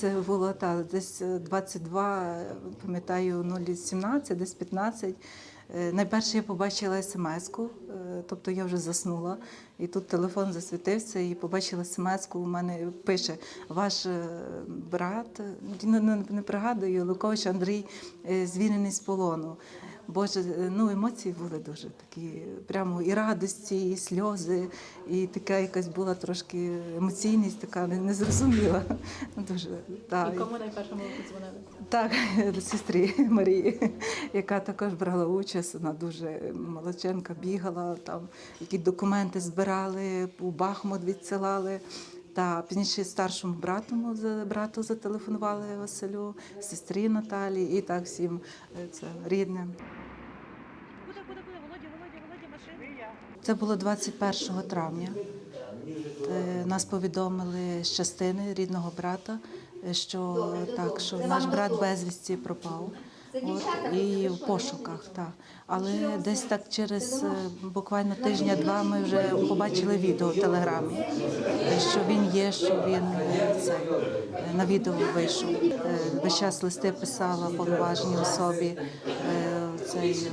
це було та, десь е, 22, е, пам'ятаю, 017, десь 15. Е, Найперше я побачила смс-ку, е, тобто я вже заснула, і тут телефон засвітився, і побачила смс-ку. У мене пише ваш брат, е, не, не, пригадую, Лукович Андрій звільнений з полону. Боже, е, ну емоції були дуже такі, прямо і радості, і сльози, і така якась була трошки емоційність, така не- незрозуміла. Ну, Дуже, так. І кому найперше ви подзвонили? Так, сестрі Марії, яка також брала участь, вона дуже молодченка бігала, там які документи збирали, у Бахмут відсилали. Та пізніше старшому брату, за- брату зателефонували Василю, сестрі Наталі і так всім е, це, рідним. Це було 21 травня. Е, Нас повідомили з частини рідного брата, е, що так, що наш брат безвісті пропав. От, і в пошуках, так. Але десь так через е, буквально тижня-два ми вже побачили відео в телеграмі, що він є, що він це, на відео вийшов. Весь час листи писала повноваженій особі. Е, Цей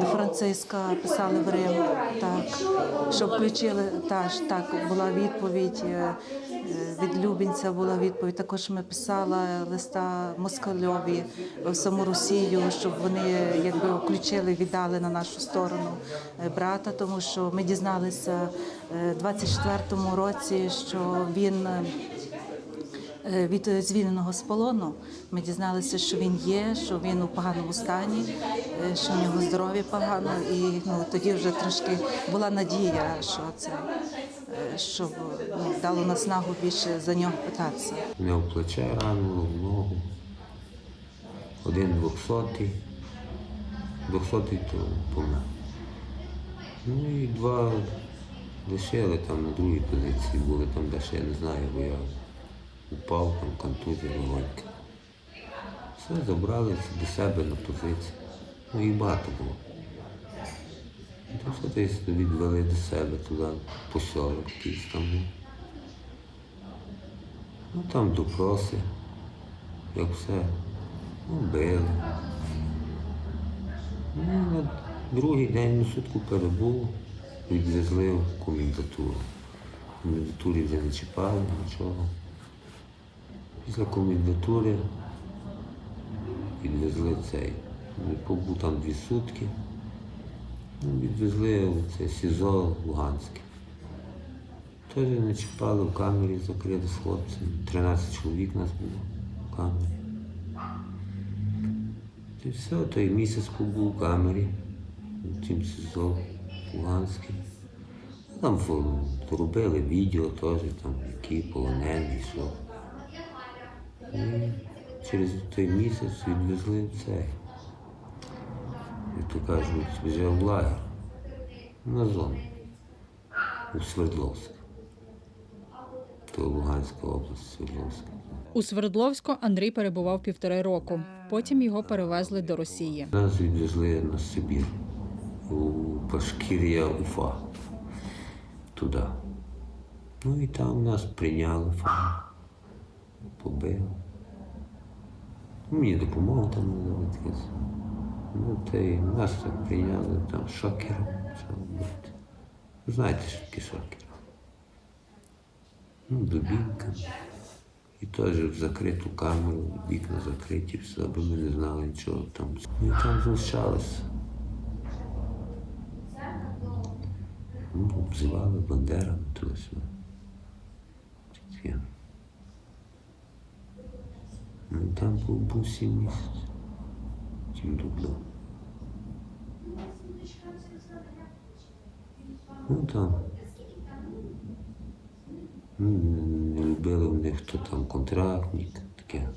до Франциска писали в Рим, так, щоб включили, та, так, була відповідь е, е, від Любінця була відповідь. Також ми писала листа Москальові в саму Росію, щоб вони якби включили, віддали на нашу сторону е, брата, тому що ми дізналися е, в 24-му році, що він. Е, від звільненого з полону. Ми дізналися, що він є, що він у поганому стані, е, що в нього здоров'я погано, і ну тоді вже трошки була надія, що це е, щоб ну, дало наснагу більше за нього питатися. Мене в плече ранило, в ногу. Один двохсотий. Двохсотий то помер. Ну і два лишили там на другій позиції були, там де ще я не знаю, бо я упав, там контузія легонька. Все забрали до себе на позицію. Ну їх багато було. То все десь відвели до себе туди, посілок якийсь там. був. Ну там допроси, як все. Ну, били. Ну, на другий день ну, сутку перебув, відвезли в комендатуру. В комендатурі вже не чіпали нічого. Після комендатури відвезли цей. Побув там дві сутки. Ну, відвезли це СІЗО Луганське. Теж не чіпали в камері, закрили з хлопцями. 13 чоловік нас було в камері. І все, той місяць побув в камері, в тім СІЗО Луганське. Там робили відео теж, там, які полонені, що. І через той місяць відвезли в цей. Як то кажуть, вже в лагер. На зону. У Свердловськ. То Луганська область, Свердловська. У Свердловську Андрій перебував півтори року. Потім його перевезли до Росії. Нас відвезли на Сибір, у Пашкір'я Уфа. Туди. Ну і там нас прийняли, побили. Мені допомогу там надали таке. Ну, та й нас так прийняли там шокером. Знаєте, що таке шокер? Ну, дубінка. І теж в закриту камеру, вікна закриті, все, аби ми не знали нічого там. Ну, і там знущалися. Ну, обзивали бандерами туди-сюди. Таке. Ну, там був, був сім місяців. Тім дубло. Ну там. Не любили в них, хто там контрактник, таке.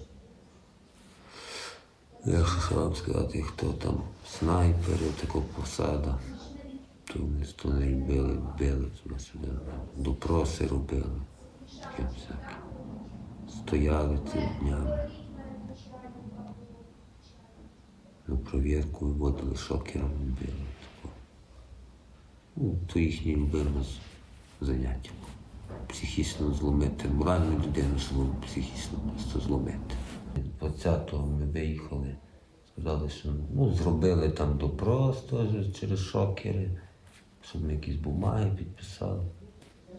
Як ще вам сказати, хто там снайпери, така посада. То вони то не любили, били туди-сюди. Допроси робили. Таке всяке. Стояли цими днями. На провірку виводили шокером били. Ну, то їхнє любиме заняття. Психічно зломити, моральну людину психічно просто. зломити. 20-го ми виїхали, сказали, що ну, зробили там допрос теж через шокери, щоб ми якісь бумаги підписали.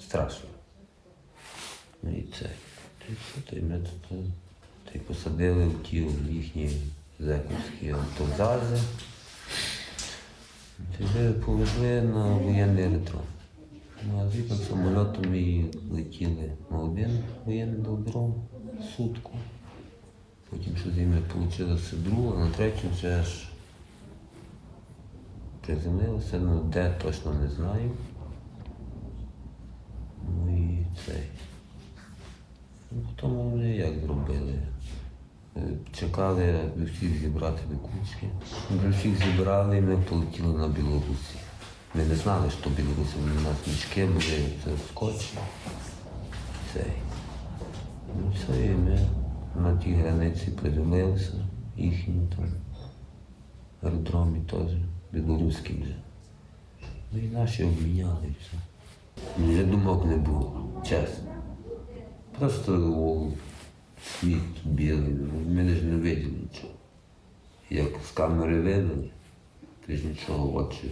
Страшно. Ну і це. Й ми тут е, посадили в ті їхні зековські автозази. Та повезли на воєнний аеродром. Ну, а звідти самольотом і летіли на один воєнний аеродром сутку. Потім що з ними вийшло друга, на третю вже ж приземлилися, ну де точно не знаю. Ну і цей. Ну, потім вони як зробили. Е, Чекали аби всіх зібрати до кучки. Вже всіх зібрали і ми полетіли на Білорусі. Ми не знали, що Білорусі у нас мішки були, це скотч. Цей. Ну все, і ми на тій границі приземлилися, їхні там аеродромі теж, білоруські вже. Ну і наші обміняли все. Вже думок не було, чесно. Просто світ білий, ну, ми ж не виділи нічого. Як з камери видали, ти ж нічого в очі.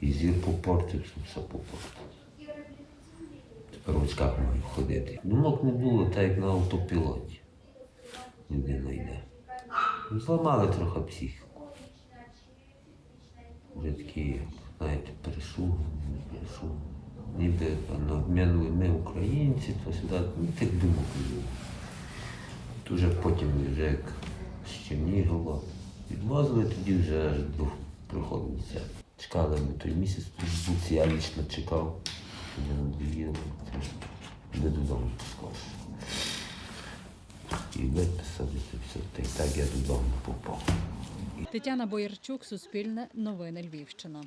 І зір попортився, все попортив. Тепер в очках маю ходити. Думок не було, так як на автопілоті. Людина йде. Ну, Зламали трохи психіку. Вже такі, знаєте, пересуги, не. Ніби на обмінули ми українці, то сюди ну, тих думок не було. Вже потім вже як з Чернігова відвозили, тоді вже аж до приходили. Чекали ми той місяць, тут я лічно чекав, не надоїло, де додому поскорше. І виписали це все, та й так я додому попав. Тетяна Боярчук, Суспільне, Новини Львівщина.